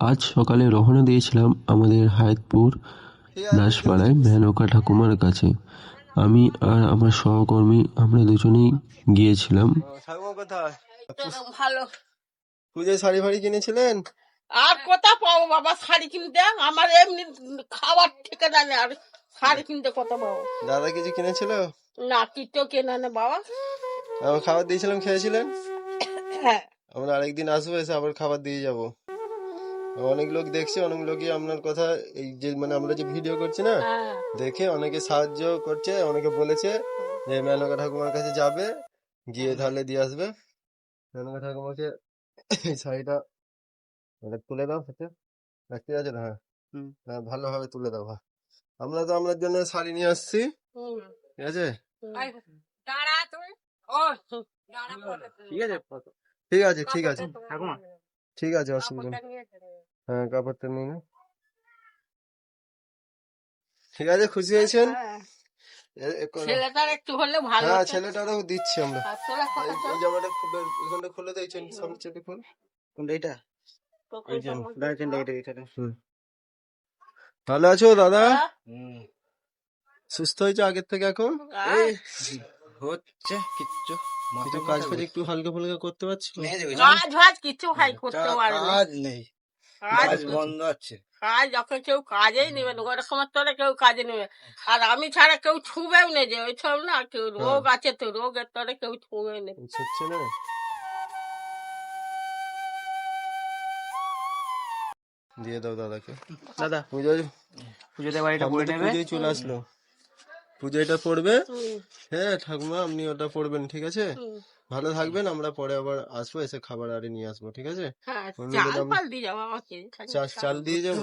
আজ সকালে রওনা দিয়েছিলাম আমাদের হায়াতপুর দাসপাড়ায় মেনকা ঠাকুমার কাছে। আমি আর আমার সহকর্মী আমরা দুজনেই গিয়েছিলাম। ভালো। পুজোয় শাড়ি ফাড়ি কিনেছিলেন? আর কোথা পাবো বাবা? শাড়ি কিনতে? আমার এমনি খাবার ঠিকানা নেই। আর শাড়ি কিনতে কত পাবো? দাদা কিছু কিনেছিল? না কিটো কেনা নেই বাবা। আমার খাবার দিয়েছিলাম খেয়েছিলেন? হ্যাঁ। আমরা আরেকদিন আসব এসে আবার খাবার দিয়ে যাব। অনেক লোক দেখছে অনেক লোকই আপনার কথা এই যে মানে আমরা যে ভিডিও করছি না হ্যাঁ। দেখে অনেকে সাহায্য করছে অনেকে বলেছে যে মেনকা ঠাকুমার কাছে যাবে গিয়ে তাহলে দিয়ে আসবে। মেনকা ঠাকুমাকে এই শাড়িটা এটা তুলে দাও হাতে রাখতে আছে না হ্যাঁ হ্যাঁ ভালোভাবে তুলে দাও হ্যাঁ। আমরা তো আপনার জন্য শাড়ি নিয়ে আসছি। ঠিক আছে? দাঁড়া তুই। ও দাঁড়া ঠিক আছে ঠিক আছে ঠিক আছে। ঠিক আছে অসুবিধা নেই। হ্যাঁ কাপড়টা নিয়ে নাও। ঠিক আছে খুশি হয়েছেন? হ্যাঁ। ছেলেটার একটু হলে ভালো হ্যাঁ ছেলেটারও দিচ্ছি আমরা। এই জামাটা খুলে এখানটা খুলে দিয়েছেন সামনে চেপে খুল। কোনটা এটা যে। ভালো আছো দাদা? হ্যাঁ? সুস্থ হয়েছে আগের থেকে এখন? হচ্ছে কিচ্ছু। কিছু কাজ ফাজ একটু হালকা ফুলকা করতে পারছ কাজ ফাজ কিছু ভাই করতে পারে না কাজ নেই। কাজ বন্ধ আছে। কাজ যখন কেউ কাজেই নেবে না ওর সময় তোরা কেউ কাজে নেবে। আর আমি ছাড়া কেউ ছুবেও না যে ওইসব না কেউ রোগ আছে তো রোগের তোরে কেউ ছুবে নেই না? দিয়ে দাও দাদাকে। দাদা পুজো পুজোতে বাড়িটা করে নেবে চলে আসলো। পুজোটা পড়বে? হ্যাঁ ঠাকুমা আপনি ওটা পড়বেন ঠিক আছে? ভালো থাকবেন আমরা পরে আবার আসব এসে খাবার আরে নিয়ে আসব ঠিক আছে? হ্যাঁ চাল দিয়ে যাব চাল দিয়ে যাব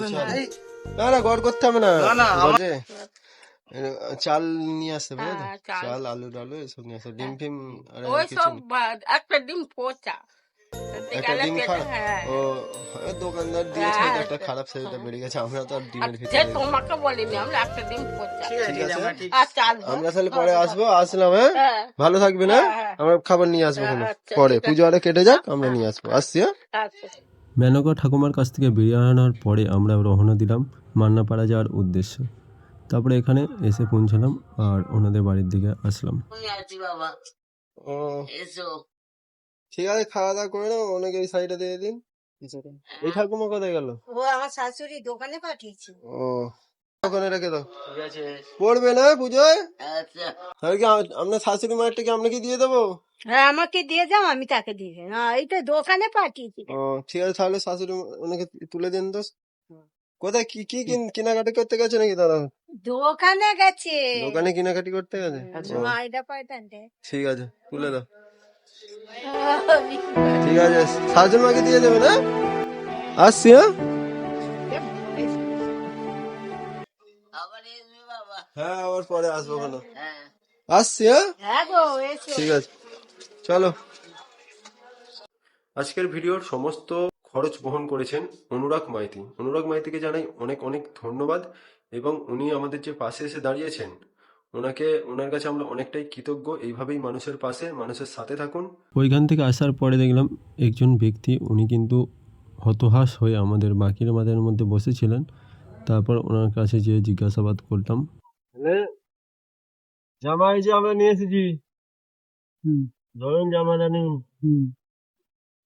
না না গড় করতে হবে না। চাল নিয়ে আসতে তো? হ্যাঁ, চাল। আলু ডালু এসব নিয়ে আসতে ডিম ফিম একটা ডিম পচা। একটা ডিম খারাপ। হ্যাঁ। ও দোকানদার দিয়েছে হ্যাঁ, একটা খারাপ সেটা বেড়ে গেছে আমরা তো আর ডিমের ভিতরে তোমাকে বলিনি আমরা একটা ডিম ঠিক আছে আছে। আমরা তাহলে পরে আসব আসলাম হ্যাঁ? হ্যাঁ। ভালো থাকবে না। আমরা খাবার নিয়ে আসব কোনো আচ্ছা, পরে পুজো আরে কেটে যাক আমরা নিয়ে আসব। আসছি হ্যাঁ? আচ্ছা। মেনকা ঠাকুমার কাছ থেকে বেরিয়ে আনার পরে আমরা রওনা দিলাম মান্নাপাড়া যাওয়ার উদ্দেশ্যে। তারপরে এখানে এসে পৌঁছালাম আর ওনাদের বাড়ির দিকে আসলাম। বাবা। ও। এসো। ঠিক আছে খাওয়া দাওয়া করে নাও অনেকে এই সাইডে দিয়ে দিন। এই ঠাকুমা কোথায় গেল? ও আমার শাশুড়ি দোকানে পাঠিয়েছে। ও ওখানে রেখে দাও। ঠিক আছে। পড়বে না পুজোয়? আচ্ছা। তাহলে কি আপনার শাশুড়ি মায়েরটা কি আপনাকে দিয়ে দেবো? হ্যাঁ আমাকে দিয়ে যাও আমি তাকে দিয়ে যাই। না এইটা দোকানে পাঠিয়েছি। ও ঠিক আছে তাহলে শাশুড়ি ওনাকে তুলে দিন তো। কোথায় কি কি কিন- কেনাকাটি করতে গেছে নাকি দাদা দোকানে গেছে। দোকানে কেনাকাটি করতে গেছে? ঠিক আছে তুলে দাও। ঠিক আছে শাশুড়ি মাকে দিয়ে দেবে না আসছি হ্যাঁ? হ্যাঁ আবার পরে আসব কোনো? হ্যাঁ আসছি হ্যাঁ হ্যাঁ? ঠিক আছে, চলো। আজকের ভিডিওর সমস্ত খরচ বহন করেছেন অনুরাগ মাইতি। অনুরাগ মাইতিকে জানাই অনেক অনেক ধন্যবাদ এবং উনি আমাদের যে পাশে এসে দাঁড়িয়েছেন ওনাকে ওনার কাছে আমরা অনেকটাই কৃতজ্ঞ। এইভাবেই মানুষের পাশে মানুষের সাথে থাকুন। ওইখান থেকে আসার পরে দেখলাম একজন ব্যক্তি উনি কিন্তু হতহাস হয়ে আমাদের বাকির মাদের মধ্যে বসেছিলেন। তারপর ওনার কাছে যেয়ে জিজ্ঞাসাবাদ করলাম। জামা এই যে আমরা নিয়ে এসেছি। ধরুন জামাটা নিন।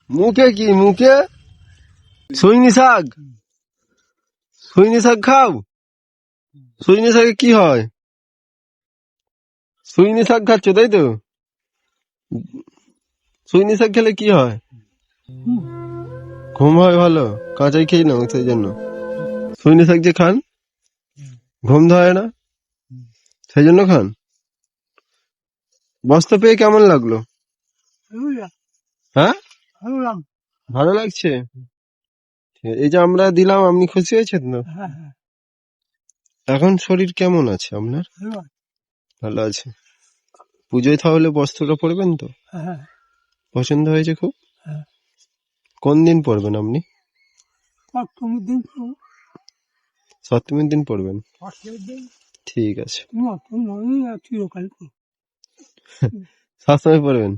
মুখে কি মুখে? সৈনি শাক? সৈনি শাক খাও? সৈনি শাকে কি হয়? সৈনি শাক খাচ্ছ তাই তো? সুইনি শাক খেলে কি হয়? ঘুম হয় ভালো কাঁচাই খেয়ে নাও সেই জন্য। সৈনি শাক যে খান ঘুম ধরে না সেই জন্য খান। বস্তা পেয়ে কেমন লাগল? হ্যাঁ? ভালো লাগছে? এই যে আমরা দিলাম আপনি খুশি হয়েছেন তো? এখন শরীর কেমন আছে আপনার? ভালো আছে। পুজোয় তাহলে বস্ত্রটা পরবেন তো? পছন্দ হয়েছে খুব? কোন দিন পরবেন আপনি? সপ্তমীর দিন সপ্তমীর দিন পরবেন? ঠিক আছে। সবসময় পরবেন?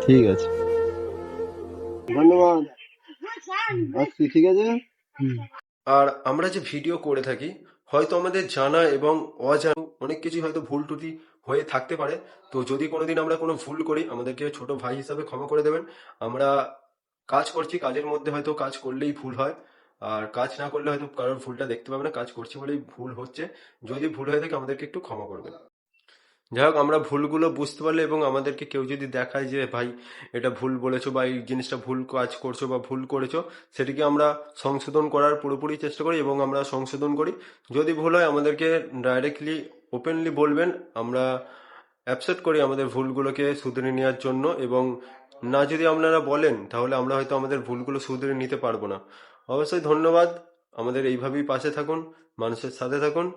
ঠিক আছে। ধন্যবাদ। আচ্ছা ঠিক আছে? আর আমরা যে ভিডিও করে থাকি হয়তো আমাদের জানা এবং অজানা অনেক কিছুই হয়তো ভুল ত্রুটি হয়ে থাকতে পারে। তো যদি কোনোদিন আমরা কোনো ভুল করি, আমাদেরকে ছোট ভাই হিসাবে ক্ষমা করে দেবেন। আমরা কাজ করছি, কাজের মধ্যে হয়তো কাজ করলেই ভুল হয়। আর কাজ না করলে হয়তো কারোর ভুলটা দেখতে পাবে না। কাজ করছি বলেই ভুল হচ্ছে। যদি ভুল হয়ে থাকে, আমাদেরকে একটু ক্ষমা করবেন। যাই হোক আমরা ভুলগুলো বুঝতে পারলে এবং আমাদেরকে কেউ যদি দেখায় যে, ভাই, এটা ভুল বলেছ বা এই জিনিসটা ভুল কাজ করছ বা ভুল করেছ, সেটিকে আমরা সংশোধন করার পুরোপুরি চেষ্টা করি এবং আমরা সংশোধন করি। যদি ভুল হয়, আমাদেরকে ডাইরেক্টলি ওপেনলি বলবেন। আমরা অ্যাপসেপ্ট করি আমাদের ভুলগুলোকে শুধরে নেওয়ার জন্য এবং না যদি আপনারা বলেন, তাহলে আমরা হয়তো আমাদের ভুলগুলো শুধরে নিতে পারব না। অবশ্যই ধন্যবাদ। আমাদের এইভাবেই পাশে থাকুন, মানুষের সাথে থাকুন।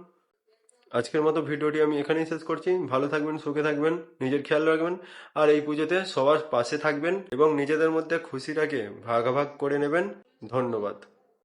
আজকের মতো ভিডিওটি আমি এখানেই শেষ করছি। ভালো থাকবেন, সুখে থাকবেন, নিজের খেয়াল রাখবেন, আর এই পুজোতে সবার পাশে থাকবেন এবং নিজেদের মধ্যে খুশিটাকে ভাগাভাগ করে নেবেন। ধন্যবাদ।